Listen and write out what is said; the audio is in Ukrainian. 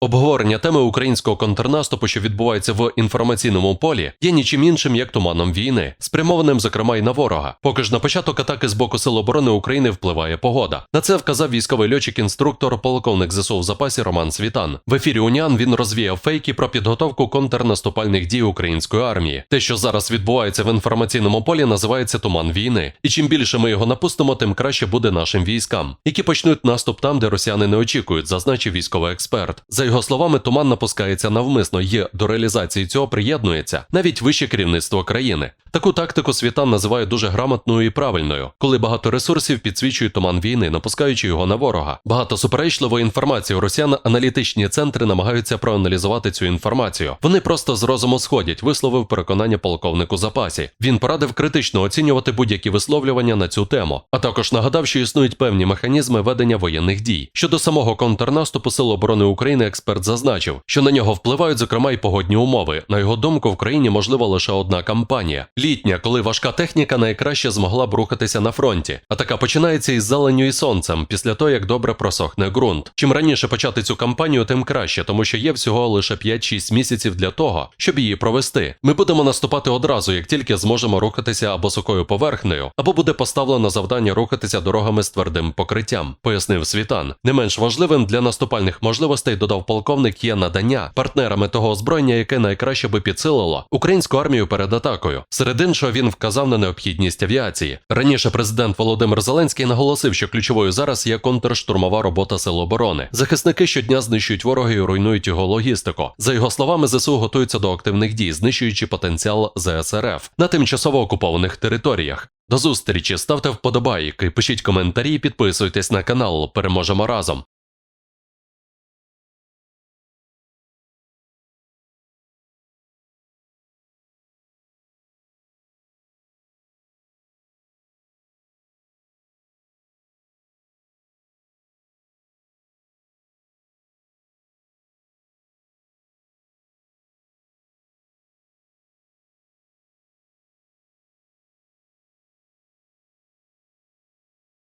Обговорення теми українського контрнаступу, що відбувається в інформаційному полі, є нічим іншим як туманом війни, спрямованим зокрема й на ворога. Поки ж на початок атаки з боку Сил оборони України впливає погода. На це вказав військовий льотчик-інструктор, полковник ЗСУ в запасі Роман Світан. В ефірі Уніан він розвіяв фейки про підготовку контрнаступальних дій української армії. Те, що зараз відбувається в інформаційному полі, називається туман війни. І чим більше ми його напустимо, тим краще буде нашим військам, які почнуть наступ там, де росіяни не очікують, зазначив військовий експерт. Його словами, туман напускається навмисно і до реалізації цього приєднується навіть вище керівництво країни. Таку тактику світан називає дуже грамотною і правильною, коли багато ресурсів підсвічують туман війни, напускаючи його на ворога. Багато суперечливої інформації росіян аналітичні центри намагаються проаналізувати цю інформацію. Вони просто з розуму сходять, висловив переконання полковнику запасі. Він порадив критично оцінювати будь-які висловлювання на цю тему, а також нагадав, що існують певні механізми ведення воєнних дій. Щодо самого контрнаступу Сил оборони України експерт зазначив, що на нього впливають зокрема й погодні умови. На його думку, в країні можлива лише одна кампанія літня, коли важка техніка найкраще змогла б рухатися на фронті. А така починається із зеленню і сонцем, після того як добре просохне ґрунт. Чим раніше почати цю кампанію, тим краще, тому що є всього лише 5-6 місяців для того, щоб її провести. Ми будемо наступати одразу, як тільки зможемо рухатися або сухою поверхнею, або буде поставлено завдання рухатися дорогами з твердим покриттям, пояснив Світан. Не менш важливим для наступальних можливостей додав полковник є надання партнерами того озброєння, яке найкраще би підсилило українську армію перед атакою. Серед іншого він вказав на необхідність авіації. Раніше президент Володимир Зеленський наголосив, що ключовою зараз є контрштурмова робота сил оборони. Захисники щодня знищують ворога і руйнують його логістику. За його словами, ЗСУ готуються до активних дій, знищуючи потенціал ЗСРФ на тимчасово окупованих територіях. До зустрічі ставте вподобайки, пишіть коментарі, підписуйтесь на канал. Переможемо разом.